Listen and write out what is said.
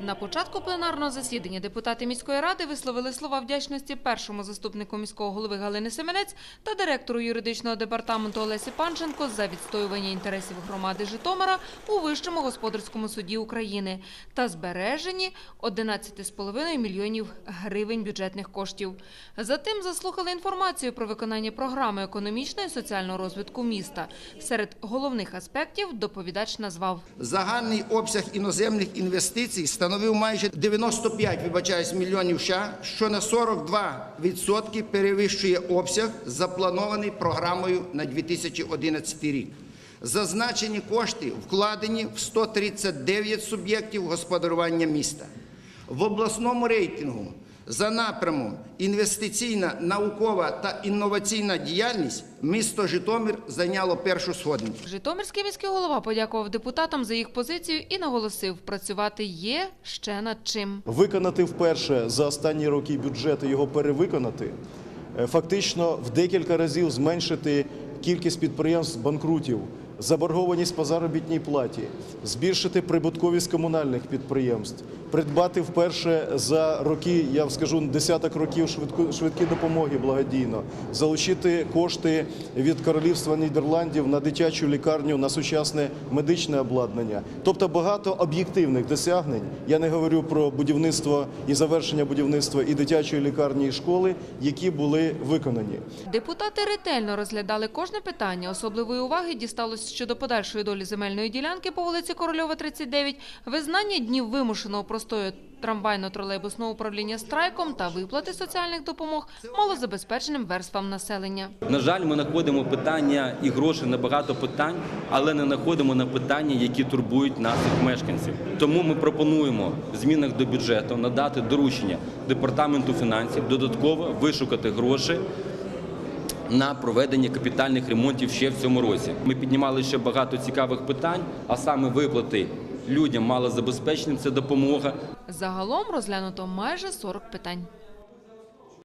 На початку пленарного засідання депутати міської ради висловили слова вдячності першому заступнику міського голови Галини Семенець та директору юридичного департаменту Олесі Панченко за відстоювання інтересів громади Житомира у Вищому господарському суді України та збережені 11,5 мільйонів гривень бюджетних коштів. Затим заслухали інформацію про виконання програми економічного і соціального розвитку міста. Серед головних аспектів доповідач назвав Загальний обсяг іноземних інвестицій становив майже 95, вибачаюсь, мільйонів США, що на 42% перевищує обсяг, запланований програмою на 2011 рік. Зазначені кошти вкладені в 139 суб'єктів господарювання міста. В обласному рейтингу за напрямом інвестиційна, наукова та інноваційна діяльність місто Житомир зайняло першу сходинку. Житомирський міський голова подякував депутатам за їх позицію і наголосив, працювати є ще над чим. виконати вперше за останні роки бюджет і його перевиконати, е, фактично в декілька разів зменшити кількість підприємств банкрутів, заборгованість по заробітній платі, збільшити прибутковість комунальних підприємств, придбати вперше за роки, я скажу, десяток років швидку, швидкі допомоги благодійно, залучити кошти від Королівства Нідерландів на дитячу лікарню, на сучасне медичне обладнання. Тобто багато об'єктивних досягнень. Я не говорю про будівництво і завершення будівництва і дитячої лікарні, і школи, які були виконані. Депутати ретельно розглядали кожне питання. Особливої уваги щодо подальшої долі земельної ділянки по вулиці Корольова, 39, визнання днів вимушеного простою трамвайно-тролейбусного управління страйком та виплати соціальних допомог малозабезпеченим верствам населення. На жаль, ми знаходимо питання і гроші на багато питань, але не знаходимо на питання, які турбують наших мешканців. Тому ми пропонуємо в змінах до бюджету надати доручення департаменту фінансів додатково вишукати гроші. На проведення капітальних ремонтів ще в цьому році ми піднімали ще багато цікавих питань, а саме виплати людям малозабезпеченим це допомога, Загалом розглянуто майже 40 питань.